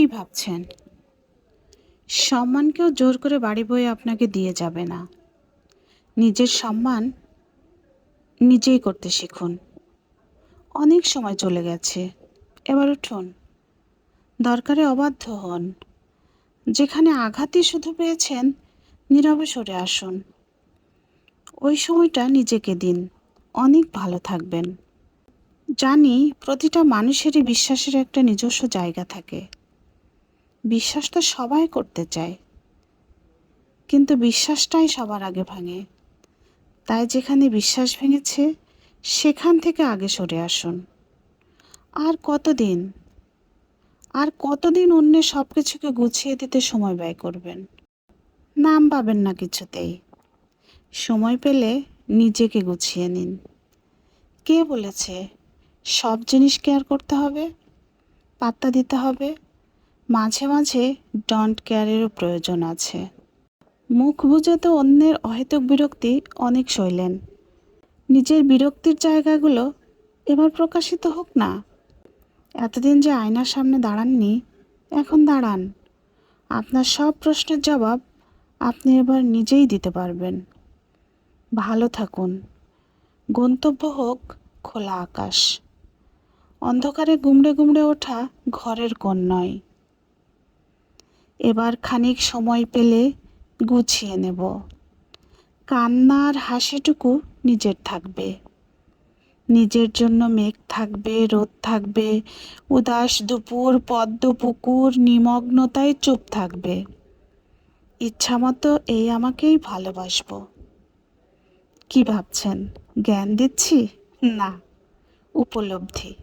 কি ভাবছেন? সম্মানকেও জোর করে বাড়ি বয়ে আপনাকে দিয়ে যাবে না। নিজের সম্মান নিজেই করতে শিখুন। অনেক সময় চলে গেছে। এবার উঠুন। দরকারে অবাধ্য হন। যেখানে আঘাতই শুধু পেয়েছেন, নীরবে সরে আসুন। ওই সময়টা নিজেকে দিন। অনেক ভালো থাকবেন। জানি প্রতিটা মানুষেরই বিশ্বাসের একটা নিজস্ব জায়গা থাকে। বিশ্বাস তো সবাই করতে চায়। কিন্তু বিশ্বাসটাই সবার আগে ভাঙে। তাই যেখানে বিশ্বাস ভেঙেছে, সেখান থেকে আগে সরে আসুন। আর কতদিন? আর কতদিন অন্যের সব কিছুকে গুছিয়ে দিতে সময় ব্যয় করবেন? নাম পাবেন না কিছুতেই। সময় পেলে নিজেকে গুছিয়ে নিন। কে বলেছে, সব জিনিস কেয়ার করতে হবে? পাত্তা দিতে হবে? মাঝে মাঝে ডন্ট কেয়ারেরও প্রয়োজন আছে। মুখ বুঝে তো অন্যের অহেতুক বিরক্তি অনেক সইলেন। নিজের বিরক্তির জায়গাগুলো এবার প্রকাশিত হোক না। এতদিন যে আয়নার সামনে দাঁড়াননি, এখন দাঁড়ান। আপনার সব প্রশ্নের জবাব আপনি এবার নিজেই দিতে পারবেন। ভালো থাকুন। গন্তব্য হোক খোলা আকাশ। অন্ধকারে গুমড়ে গুমড়ে ওঠা ঘরের কোণ নয়। এবার খানিক সময় পেলে গুছিয়ে নেব। কান্নার হাসিটুকু নিজের থাকবে। নিজের জন্য মেঘ থাকবে, রোদ থাকবে, উদাস দুপুর, পদ্ম, পুকুর, নিমগ্নতায় চুপ থাকবে। ইচ্ছামতো এই আমাকেই ভালোবাসবো। কি ভাবছেন? জ্ঞান দিচ্ছি? না। উপলব্ধি।